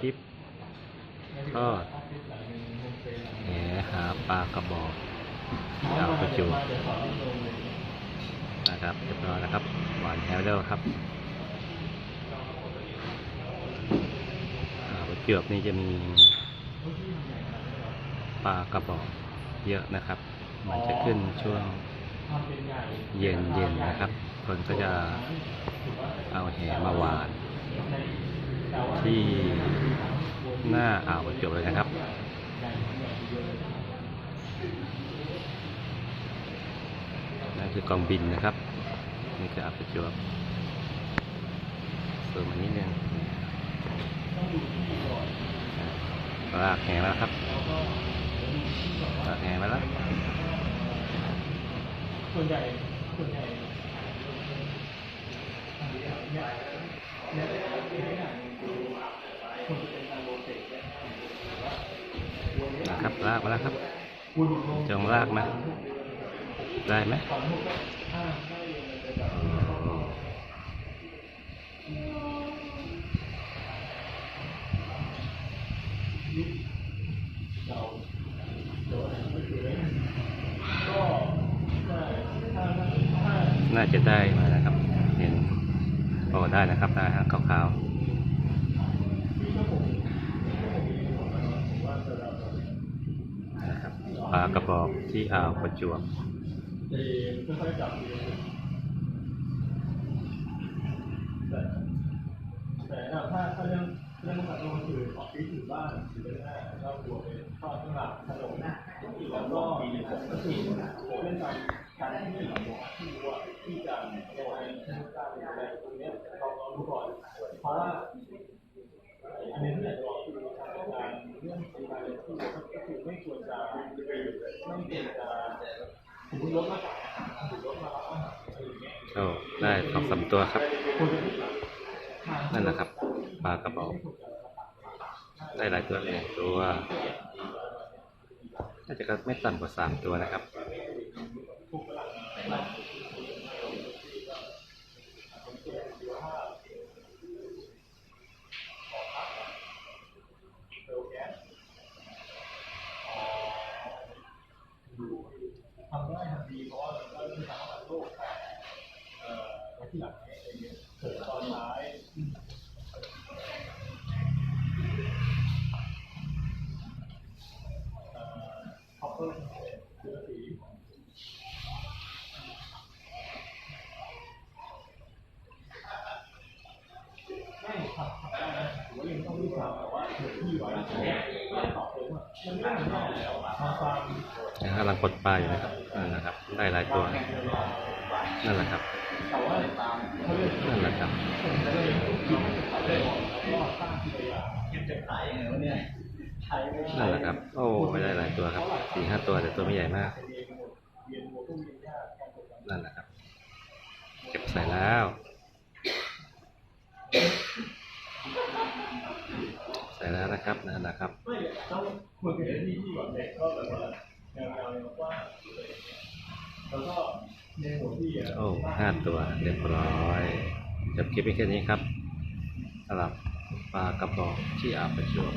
คลิปทอดแหหาปลากระบอกที่อ่าวประจวบนะครับเรียบร้อยนะครับ หวานแฮวเดลครับอ่าวประจวบนี่จะมีปลากระบอกเยอะนะครับ มันจะขึ้นช่วงเย็นเย็นๆนะครับ คนก็จะเอาแหมาหวานที่ หน้าอ่าวประจวบเลยนะครับนั่นคือกองบินนะครับ นี่คืออ่าวประจวบเปิดมานิดนึงลากแหแล้วครับลากแหมาแล้วส่วนใหญ่ส่วนใหญ่ ครับ ลากมาแล้วครับจงลากนะได้ไหมน่าจะได้มานะครับ เห็นโอ้ได้นะครับได้ฮะขาวๆนะครับ ปลากระบอกที่อ่าวประจวบแต่ถ้าถ้าเรื่องเรื่องการลงคือออฟฟิศอยู่บ้านหรือเป็นหน้าเราบวกเป็นข้าวข้างหลังขนมแล้วก็ก็คือเรื่องการการที่ไม่หลังที่รู้ว่าที่จะโดยที่การอะไรตรงนี้เราเรารู้ก่อนเพราะว่า อันนี้ที่อยากจะบอกคือการเรื่องการเรียนที่ ก็คือไม่ควรจะไม่ควรจะสมมติรถมาขายอาหารหรือรถมารับอาหารอะไรอย่าโอ้ได้สองสามตัวครับ นั่นแหละครับปลากระบอกได้หลายตัวเลยตัวน่าจะก็ไม่ต่ำกว่าสามตัวนะครับ ทำได้ทันทีเพราะว่ามันก็เป็นทางโลกแต่เอ่อที่หลังเนี่ยไอ้เนี่ยเกิดตอนท้ายเอ่อคอปเปอร์เสื้อสี ไม่ขับขับได้นะถือว่ายังต้องรีบขับแต่ว่าเดี๋ยวที่ไว้ไม่ตอบเลยว่ามันไม่ได้ไม่ได้แล้ว นะฮะรังกดปลาอยู่นะครับนั่นนะครับ ได้หลายตัว นั่นแหละครับนั่นแหละครับนั่นแหละครับ โอ้ไม่ได้หลายตัวครับสี่ห้าตัวแต่ตัวไม่ใหญ่มาก นั่นแหละครับ เก็บใส่แล้ว ใส่แล้ว นะครับนั่นแหละครับไม่ต้องคุยกันที่ที่ก่อนเด็กก็แบบว่าแนวๆเนี่ยว่าอะไรอย่างเงี้ยแล้วก็ในหัวที่อะโอ้ห้าตัวเรียบร้อยจบคลิปไปแค่นี้ครับสำหรับปลากระบอกที่อ่าวประจวบ